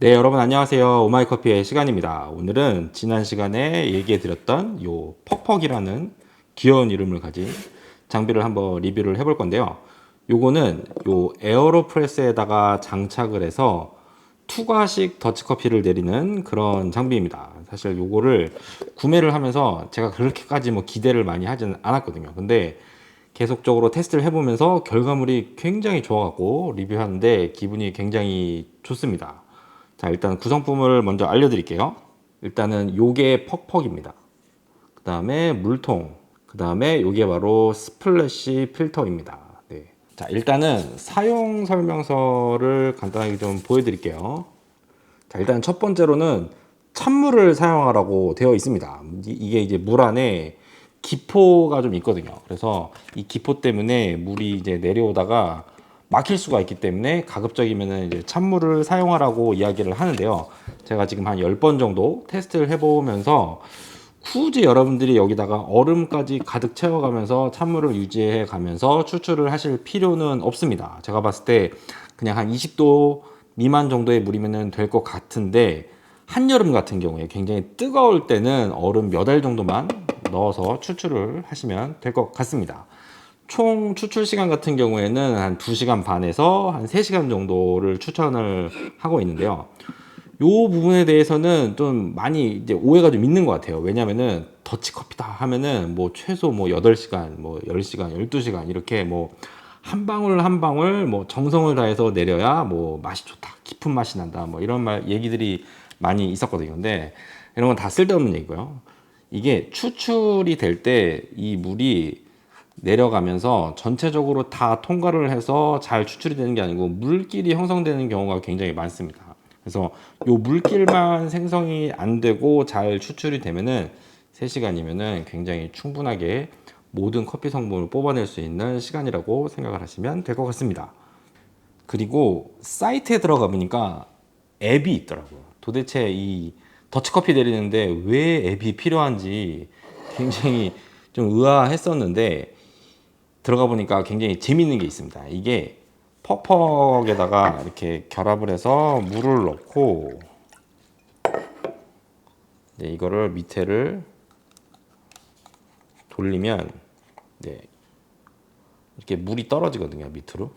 네, 여러분 안녕하세요. 오마이커피의 시간입니다. 오늘은 지난 시간에 얘기해 드렸던 요 퍽퍽이라는 귀여운 이름을 가진 장비를 한번 리뷰를 해볼 건데요. 요거는 요 에어로프레스에다가 장착을 해서 투과식 더치커피를 내리는 그런 장비입니다. 사실 요거를 구매를 하면서 제가 그렇게까지 뭐 기대를 많이 하지는 않았거든요. 근데 계속적으로 테스트를 해보면서 결과물이 굉장히 좋아갖고 리뷰하는데 기분이 굉장히 좋습니다. 자, 일단 구성품을 먼저 알려드릴게요. 일단은 요게 퍽퍽입니다. 그 다음에 물통. 그 다음에 요게 바로 스플래시 필터입니다. 네. 자, 일단은 사용 설명서를 간단하게 좀 보여드릴게요. 자, 일단 첫 번째로는 찬물을 사용하라고 되어 있습니다. 이- 이게 이제 물 안에 기포가 좀 있거든요. 그래서 이 기포 때문에 물이 이제 내려오다가 막힐 수가 있기 때문에 가급적이면 이제 찬물을 사용하라고 이야기를 하는데요. 제가 지금 한 10번 정도 테스트를 해보면서 굳이 여러분들이 여기다가 얼음까지 가득 채워가면서 찬물을 유지해 가면서 추출을 하실 필요는 없습니다. 제가 봤을 때 그냥 한 20도 미만 정도의 물이면 될 것 같은데 한여름 같은 경우에 굉장히 뜨거울 때는 얼음 몇 알 정도만 넣어서 추출을 하시면 될 것 같습니다. 총 추출 시간 같은 경우에는 한 2시간 반에서 한 3시간 정도를 추천을 하고 있는데요. 요 부분에 대해서는 좀 많이 이제 오해가 좀 있는 것 같아요. 왜냐면은 더치커피다 하면은 뭐 최소 뭐 8시간, 뭐 10시간, 12시간 이렇게 뭐 한 방울 한 방울 뭐 정성을 다해서 내려야 뭐 맛이 좋다, 깊은 맛이 난다, 뭐 이런 말 얘기들이 많이 있었거든요. 근데 이런 건 다 쓸데없는 얘기고요. 이게 추출이 될 때 이 물이 내려가면서 전체적으로 다 통과를 해서 잘 추출이 되는 게 아니고 물길이 형성되는 경우가 굉장히 많습니다. 그래서 요 물길만 생성이 안 되고 잘 추출이 되면은 3시간이면은 굉장히 충분하게 모든 커피 성분을 뽑아낼 수 있는 시간이라고 생각을 하시면 될 것 같습니다. 그리고 사이트에 들어가 보니까 앱이 있더라고요. 도대체 이 더치커피 내리는데 왜 앱이 필요한지 굉장히 좀 의아했었는데 들어가 보니까 굉장히 재밌는 게 있습니다. 이게 퍽퍽에다가 이렇게 결합을 해서 물을 넣고 네, 이거를 밑에를 돌리면 네, 이렇게 물이 떨어지거든요 밑으로.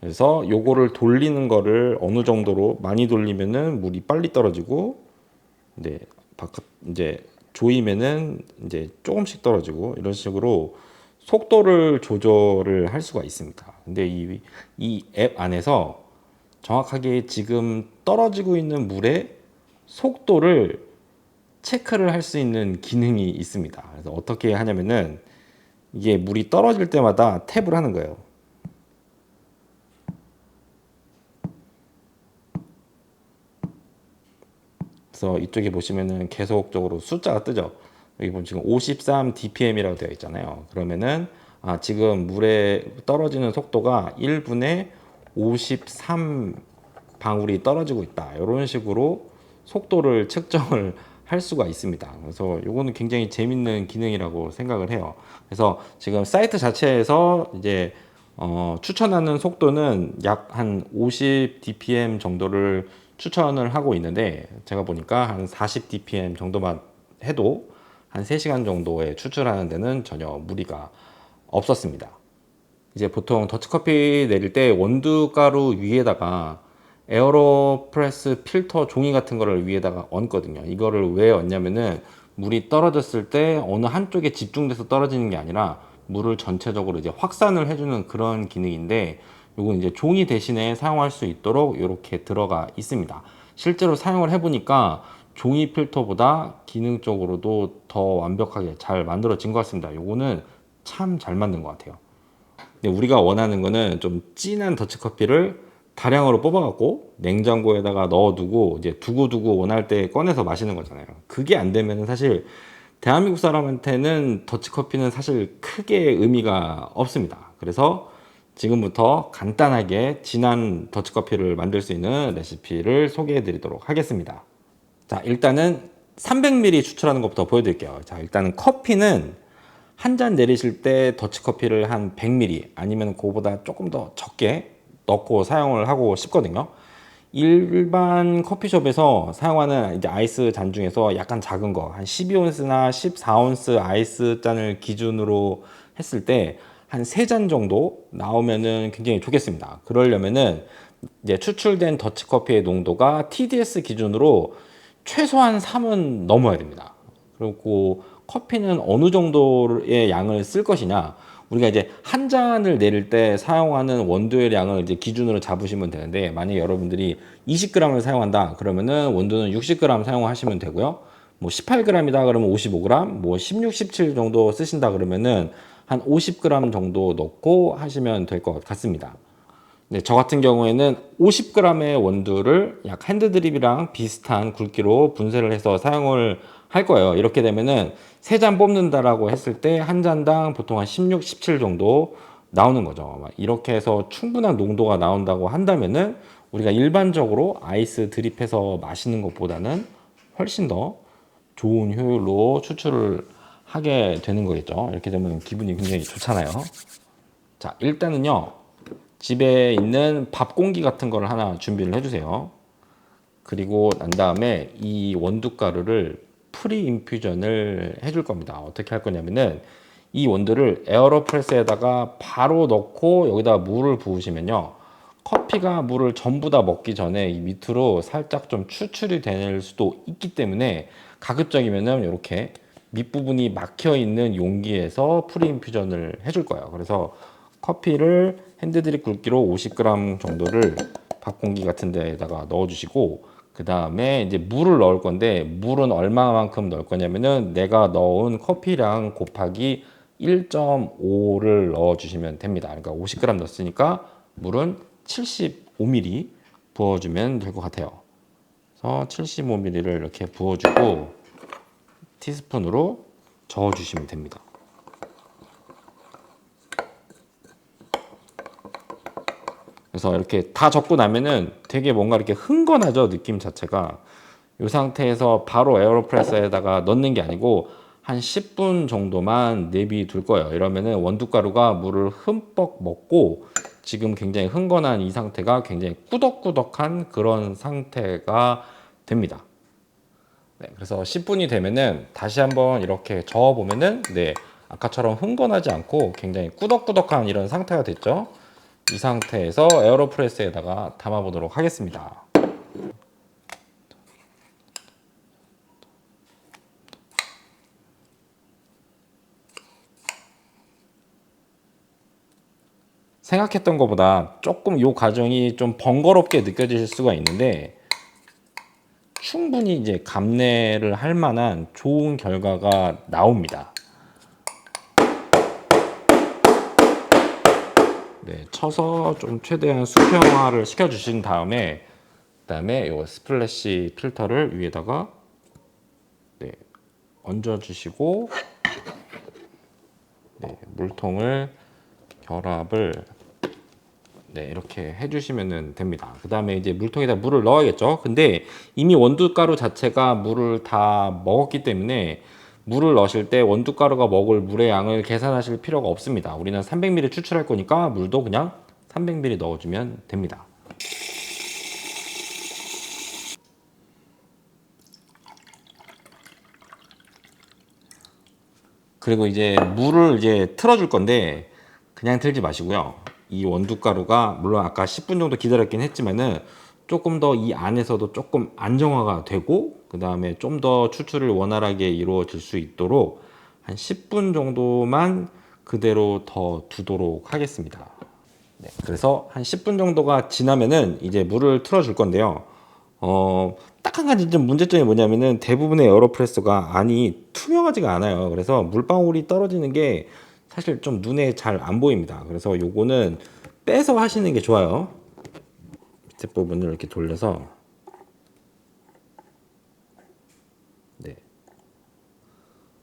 그래서 요거를 돌리는 거를 어느 정도로 많이 돌리면은 물이 빨리 떨어지고 네, 바깥 이제 조이면은 이제 조금씩 떨어지고 이런 식으로 속도를 조절을 할 수가 있습니다. 근데 이 이 앱 안에서 정확하게 지금 떨어지고 있는 물의 속도를 체크를 할 수 있는 기능이 있습니다. 그래서 어떻게 하냐면은 이게 물이 떨어질 때마다 탭을 하는 거예요. 그래서 이쪽에 보시면은 계속적으로 숫자가 뜨죠. 여기 보면 지금 53 dpm이라고 되어 있잖아요. 그러면은 아, 지금 물에 떨어지는 속도가 1분에 53 방울이 떨어지고 있다. 이런 식으로 속도를 측정을 할 수가 있습니다. 그래서 이거는 굉장히 재밌는 기능이라고 생각을 해요. 그래서 지금 사이트 자체에서 이제 어, 추천하는 속도는 약 한 50 dpm 정도를 추천을 하고 있는데 제가 보니까 한 40 dpm 정도만 해도 한 3시간 정도에 추출하는 데는 전혀 무리가 없었습니다. 이제 보통 더치커피 내릴 때 원두가루 위에다가 에어로프레스 필터 종이 같은 거를 위에다가 얹거든요. 이거를 왜 얹냐면은 물이 떨어졌을 때 어느 한쪽에 집중돼서 떨어지는 게 아니라 물을 전체적으로 이제 확산을 해주는 그런 기능인데 요건 이제 종이 대신에 사용할 수 있도록 이렇게 들어가 있습니다. 실제로 사용을 해보니까 종이 필터보다 기능적으로도 더 완벽하게 잘 만들어진 것 같습니다. 요거는 참 잘 만든 것 같아요. 근데 우리가 원하는 거는 좀 진한 더치커피를 다량으로 뽑아갖고 냉장고에다가 넣어두고 이제 두고두고 원할 때 꺼내서 마시는 거잖아요. 그게 안 되면 사실 대한민국 사람한테는 더치커피는 사실 크게 의미가 없습니다. 그래서 지금부터 간단하게 진한 더치커피를 만들 수 있는 레시피를 소개해 드리도록 하겠습니다. 자, 일단은 300ml 추출하는 것부터 보여드릴게요. 자, 일단은 커피는 한 잔 내리실 때 더치커피를 한 100ml 아니면 그거보다 조금 더 적게 넣고 사용을 하고 싶거든요. 일반 커피숍에서 사용하는 이제 아이스 잔 중에서 약간 작은 거, 한 12온스나 14온스 아이스 잔을 기준으로 했을 때 한 세 잔 정도 나오면은 굉장히 좋겠습니다. 그러려면은 이제 추출된 더치 커피의 농도가 TDS 기준으로 최소한 3은 넘어야 됩니다. 그리고 커피는 어느 정도의 양을 쓸 것이냐. 우리가 이제 한 잔을 내릴 때 사용하는 원두의 양을 이제 기준으로 잡으시면 되는데 만약에 여러분들이 20g을 사용한다 그러면은 원두는 60g 사용하시면 되고요. 뭐 18g이다 그러면 55g, 뭐 16, 17 정도 쓰신다 그러면은 한 50g 정도 넣고 하시면 될 것 같습니다. 네, 저 같은 경우에는 50g의 원두를 약 핸드드립이랑 비슷한 굵기로 분쇄를 해서 사용을 할 거예요. 이렇게 되면은 세 잔 뽑는다라고 했을 때 한 잔당 보통 한 16, 17 정도 나오는 거죠. 막 이렇게 해서 충분한 농도가 나온다고 한다면은 우리가 일반적으로 아이스 드립해서 마시는 것보다는 훨씬 더 좋은 효율로 추출을 하게 되는 거겠죠. 이렇게 되면 기분이 굉장히 좋잖아요. 자, 일단은요. 집에 있는 밥 공기 같은 거를 하나 준비를 해주세요. 그리고 난 다음에 이 원두 가루를 프리 인퓨전을 해줄 겁니다. 어떻게 할 거냐면은 이 원두를 에어로프레스에다가 바로 넣고 여기다 물을 부으시면요. 커피가 물을 전부 다 먹기 전에 이 밑으로 살짝 좀 추출이 될 수도 있기 때문에 가급적이면은 이렇게 밑부분이 막혀 있는 용기에서 프리 인퓨전을 해줄 거예요. 그래서 커피를 핸드드립 굵기로 50g 정도를 밥 공기 같은 데다가 넣어 주시고 그 다음에 이제 물을 넣을 건데 물은 얼마만큼 넣을 거냐면은 내가 넣은 커피량 곱하기 1.5를 넣어 주시면 됩니다. 그러니까 50g 넣었으니까 물은 75ml 부어주면 될 것 같아요. 그래서 75ml를 이렇게 부어주고 티스푼으로 저어주시면 됩니다. 그래서 이렇게 다 적고 나면은 되게 뭔가 이렇게 흥건하죠 느낌 자체가. 이 상태에서 바로 에어로프레서에다가 넣는 게 아니고 한 10분 정도만 내비 둘 거예요. 이러면은 원두가루가 물을 흠뻑 먹고 지금 굉장히 흥건한 이 상태가 굉장히 꾸덕꾸덕한 그런 상태가 됩니다. 네, 그래서 10분이 되면은 다시 한번 이렇게 저어 보면은 네 아까처럼 흥건하지 않고 굉장히 꾸덕꾸덕한 이런 상태가 됐죠 이 상태에서 에어로프레스에다가 담아 보도록 하겠습니다. 생각했던 것보다 조금 이 과정이 좀 번거롭게 느껴지실 수가 있는데 충분히 이제 감내를 할 만한 좋은 결과가 나옵니다. 네, 쳐서 좀 최대한 수평화를 시켜 주신 다음에 그다음에 요 스플래시 필터를 위에다가 네, 얹어 주시고 네, 물통을 결합을 네, 이렇게 해주시면 됩니다. 그 다음에 이제 물통에다 물을 넣어야겠죠. 근데 이미 원두가루 자체가 물을 다 먹었기 때문에 물을 넣으실 때 원두가루가 먹을 물의 양을 계산하실 필요가 없습니다. 우리는 300ml 추출할 거니까 물도 그냥 300ml 넣어주면 됩니다. 그리고 이제 물을 이제 틀어줄 건데 그냥 틀지 마시고요. 이 원두가루가 물론 아까 10분 정도 기다렸긴 했지만은 조금 더 이 안에서도 조금 안정화가 되고 그 다음에 좀 더 추출을 원활하게 이루어질 수 있도록 한 10분 정도만 그대로 더 두도록 하겠습니다. 네, 그래서 한 10분 정도가 지나면은 이제 물을 틀어줄 건데요. 어, 딱 한 가지 좀 문제점이 뭐냐면은 대부분의 에어로프레스가 안이 투명하지가 않아요. 그래서 물방울이 떨어지는 게 사실 좀 눈에 잘 안 보입니다. 그래서 요거는 빼서 하시는 게 좋아요. 밑에 부분을 이렇게 돌려서 네.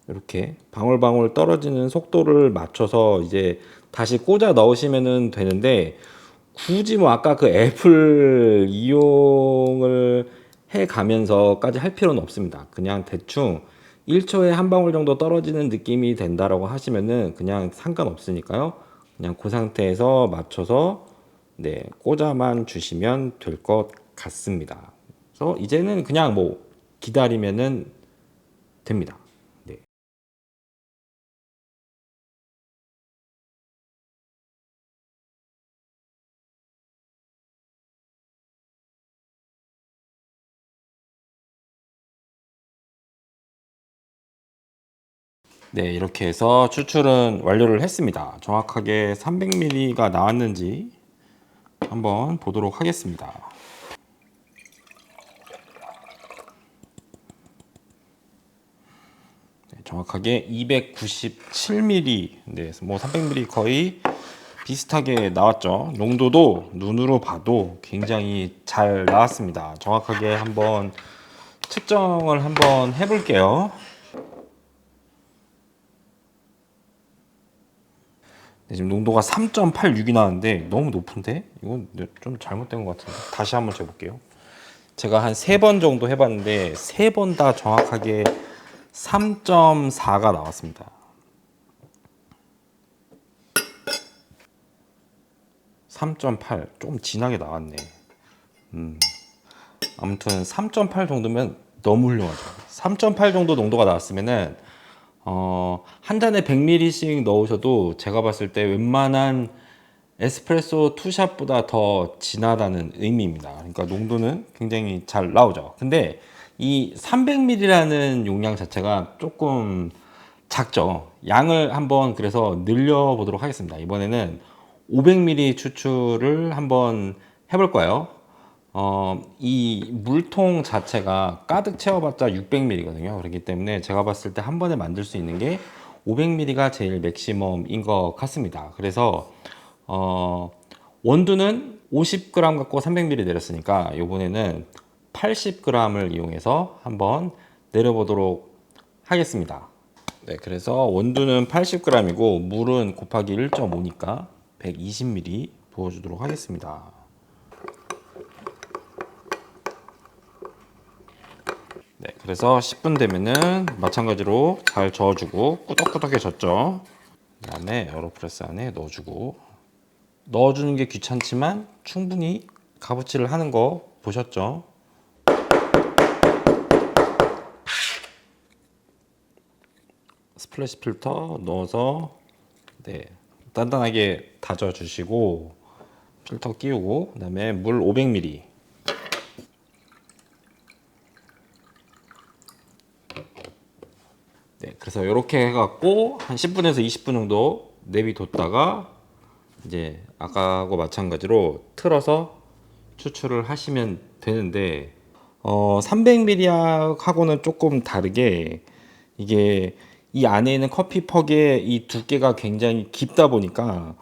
이렇게 방울방울 떨어지는 속도를 맞춰서 이제 다시 꽂아 넣으시면 되는데 굳이 뭐 아까 그 앱을 이용을 해 가면서까지 할 필요는 없습니다. 그냥 대충 1초에 한 방울 정도 떨어지는 느낌이 된다라고 하시면은 그냥 상관없으니까요. 그냥 그 상태에서 맞춰서 네, 꽂아만 주시면 될 것 같습니다. 그래서 이제는 그냥 뭐 기다리면은 됩니다. 네. 네, 이렇게 해서 추출은 완료를 했습니다. 정확하게 300ml가 나왔는지 한번 보도록 하겠습니다. 네, 정확하게 297ml, 네, 뭐 300ml 거의 비슷하게 나왔죠. 농도도 눈으로 봐도 굉장히 잘 나왔습니다. 정확하게 한번 측정을 한번 해볼게요. 지금 농도가 3.86이 나왔는데 너무 높은데 이건 좀 잘못된 것 같은데 다시 한번 재볼게요. 제가 한 세 번 정도 해봤는데 세 번 다 정확하게 3.4가 나왔습니다. (3.8) 좀 진하게 나왔네 음. 아무튼 3.8 정도면 너무 훌륭하죠 3.8 정도 농도가 나왔으면은 어, 한 잔에 100ml씩 넣으셔도 제가 봤을 때 웬만한 에스프레소 투샷보다 더 진하다는 의미입니다. 그러니까 농도는 굉장히 잘 나오죠. 근데 이 300ml라는 용량 자체가 조금 작죠. 양을 한번 그래서 늘려 보도록 하겠습니다. 이번에는 500ml 추출을 한번 해볼 거예요. 어, 이 물통 자체가 가득 채워봤자 600ml거든요. 그렇기 때문에 제가 봤을 때 한 번에 만들 수 있는 게 500ml가 제일 맥시멈인 것 같습니다. 그래서 어, 원두는 50g 갖고 300ml 내렸으니까 이번에는 80g을 이용해서 한번 내려보도록 하겠습니다. 네, 그래서 원두는 80g이고 물은 곱하기 1.5니까 120ml 부어주도록 하겠습니다. 네, 그래서 10분 되면은 마찬가지로 잘 저어주고 꾸덕꾸덕해졌죠. 그다음에 에어로프레스 안에 넣어주고 넣어주는 게 귀찮지만 충분히 가부치를 하는 거 보셨죠? 스플래시 필터 넣어서 네, 단단하게 다져 주시고 필터 끼우고 그다음에 물 500ml 그래서 이렇게 해갖고 한 10분에서 20분 정도 내비뒀다가 이제 아까하고 마찬가지로 틀어서 추출을 하시면 되는데 어, 300ml하고는 조금 다르게 이게 이 안에 있는 커피 퍽의 이 두께가 굉장히 깊다 보니까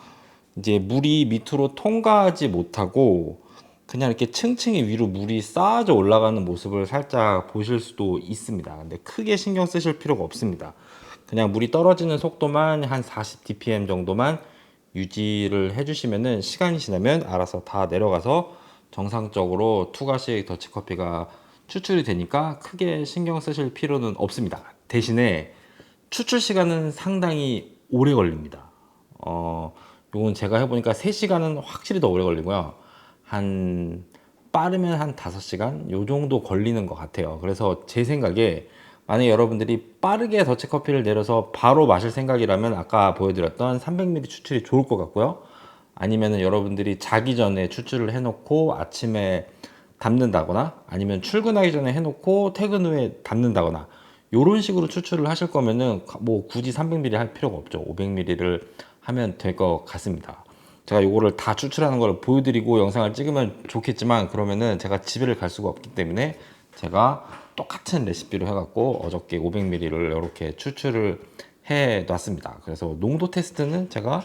이제 물이 밑으로 통과하지 못하고 그냥 이렇게 층층이 위로 물이 쌓아져 올라가는 모습을 살짝 보실 수도 있습니다. 근데 크게 신경 쓰실 필요가 없습니다. 그냥 물이 떨어지는 속도만 한 40 dpm 정도만 유지를 해주시면은 시간이 지나면 알아서 다 내려가서 정상적으로 투가식 더치커피가 추출이 되니까 크게 신경 쓰실 필요는 없습니다. 대신에 추출 시간은 상당히 오래 걸립니다. 어, 요건 제가 해보니까 3시간은 확실히 더 오래 걸리고요. 한, 빠르면 한 5시간? 요 정도 걸리는 것 같아요. 그래서 제 생각에 만약에 여러분들이 빠르게 더치커피를 내려서 바로 마실 생각이라면 아까 보여드렸던 300ml 추출이 좋을 것 같고요. 아니면 여러분들이 자기 전에 추출을 해놓고 아침에 담는다거나 아니면 출근하기 전에 해놓고 퇴근 후에 담는다거나 이런 식으로 추출을 하실 거면은 뭐 굳이 300ml 할 필요가 없죠. 500ml를 하면 될 것 같습니다. 제가 이거를 다 추출하는 걸 보여드리고 영상을 찍으면 좋겠지만 그러면은 제가 집에를 갈 수가 없기 때문에 제가 똑같은 레시피로 해갖고 어저께 500ml를 이렇게 추출을 해 놨습니다. 그래서 농도 테스트는 제가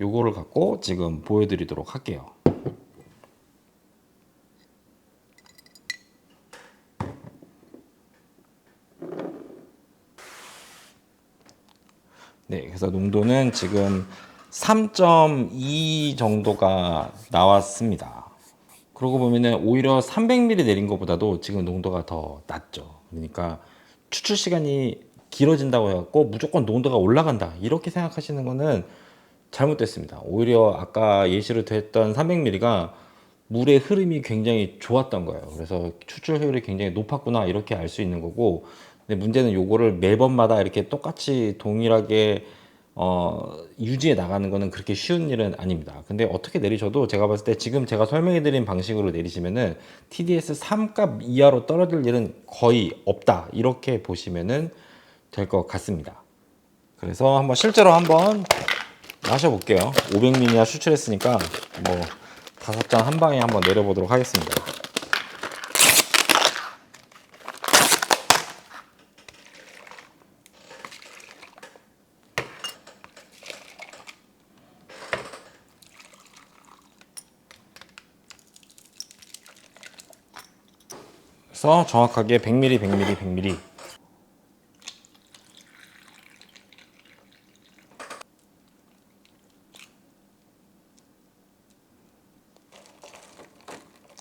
요거를 갖고 지금 보여드리도록 할게요. 네, 그래서 농도는 지금 3.2 정도가 나왔습니다. 그러고 보면은 오히려 300ml 내린 것보다도 지금 농도가 더 낮죠. 그러니까 추출 시간이 길어진다고 해갖고 무조건 농도가 올라간다 이렇게 생각하시는 거는 잘못됐습니다. 오히려 아까 예시로 됐던 300ml가 물의 흐름이 굉장히 좋았던 거예요. 그래서 추출 효율이 굉장히 높았구나 이렇게 알 수 있는 거고 근데 문제는 요거를 매번마다 이렇게 똑같이 동일하게 어, 유지해 나가는 거는 그렇게 쉬운 일은 아닙니다. 근데 어떻게 내리셔도 제가 봤을 때 지금 제가 설명해 드린 방식으로 내리시면은 TDS 3값 이하로 떨어질 일은 거의 없다. 이렇게 보시면은 될 것 같습니다. 그래서 한번 실제로 한번 마셔 볼게요. 500ml 수출했으니까 뭐 다섯 잔 한 방에 한번 내려 보도록 하겠습니다. 그래서 정확하게 100ml, 100ml, 100ml.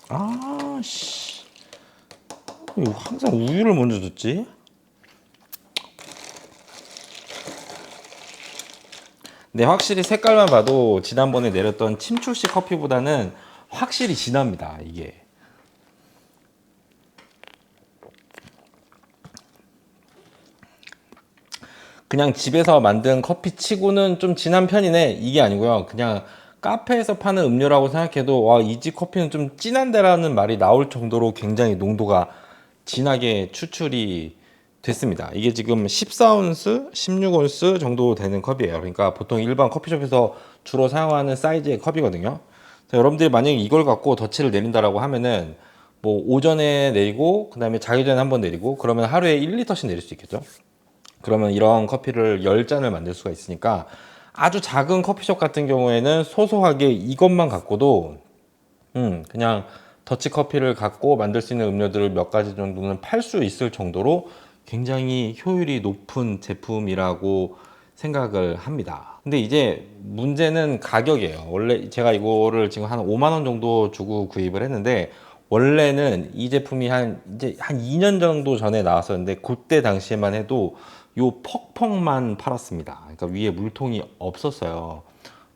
아, 씨. 이거 항상 우유를 먼저 줬지? 네, 확실히 색깔만 봐도 지난번에 내렸던 침출식 커피보다는 확실히 진합니다, 이게. 그냥 집에서 만든 커피 치고는 좀 진한 편이네. 이게 아니고요. 그냥 카페에서 파는 음료라고 생각해도 와 이 집 커피는 좀 진한데 라는 말이 나올 정도로 굉장히 농도가 진하게 추출이 됐습니다. 이게 지금 14온스 16온스 정도 되는 컵이에요. 그러니까 보통 일반 커피숍에서 주로 사용하는 사이즈의 컵이거든요. 여러분들이 만약에 이걸 갖고 덧칠을 내린다라고 하면은 뭐 오전에 내리고 그 다음에 자기 전에 한 번 내리고 그러면 하루에 1리터씩 내릴 수 있겠죠 그러면 이런 커피를 10잔을 만들 수가 있으니까 아주 작은 커피숍 같은 경우에는 소소하게 이것만 갖고도 음, 그냥 더치 커피를 갖고 만들 수 있는 음료들을 몇 가지 정도는 팔 수 있을 정도로 굉장히 효율이 높은 제품이라고 생각을 합니다. 근데 이제 문제는 가격이에요. 원래 제가 이거를 지금 한 5만 원 정도 주고 구입을 했는데 원래는 이 제품이 한 이제 한 2년 정도 전에 나왔었는데 그때 당시에만 해도 요 퍽퍽만 팔았습니다. 그러니까 위에 물통이 없었어요.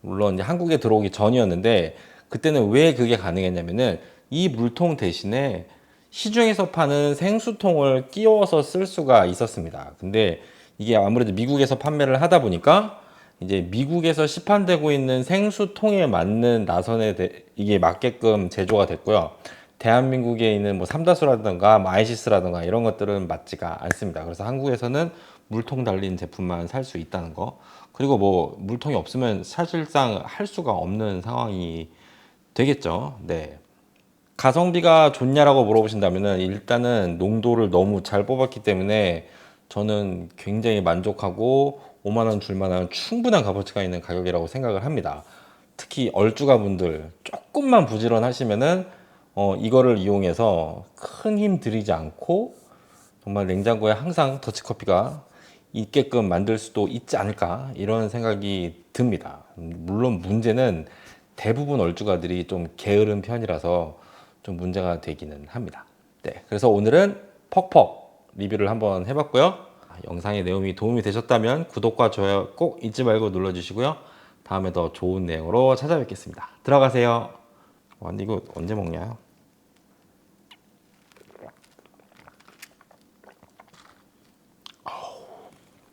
물론 이제 한국에 들어오기 전이었는데 그때는 왜 그게 가능했냐면은 이 물통 대신에 시중에서 파는 생수통을 끼워서 쓸 수가 있었습니다. 근데 이게 아무래도 미국에서 판매를 하다 보니까 이제 미국에서 시판되고 있는 생수통에 맞는 나선에 대- 이게 맞게끔 제조가 됐고요. 대한민국에 있는 뭐 삼다수라든가 마이시스라든가 이런 것들은 맞지가 않습니다. 그래서 한국에서는 물통 달린 제품만 살 수 있다는 거. 그리고 뭐 물통이 없으면 사실상 할 수가 없는 상황이 되겠죠. 네. 가성비가 좋냐라고 물어보신다면은 일단은 농도를 너무 잘 뽑았기 때문에 저는 굉장히 만족하고 5만 원 줄만한 충분한 값어치가 있는 가격이라고 생각을 합니다. 특히 얼주가 분들 조금만 부지런하시면은 어, 이거를 이용해서 큰 힘 들이지 않고 정말 냉장고에 항상 더치커피가 있게끔 만들 수도 있지 않을까 이런 생각이 듭니다. 물론 문제는 대부분 얼주가들이 좀 게으른 편이라서 좀 문제가 되기는 합니다. 네, 그래서 오늘은 퍽퍽 리뷰를 한번 해봤고요. 아, 영상의 내용이 도움이 되셨다면 구독과 좋아요 꼭 잊지 말고 눌러주시고요. 다음에 더 좋은 내용으로 찾아뵙겠습니다. 들어가세요. 와, 근데 이거 언제 먹냐?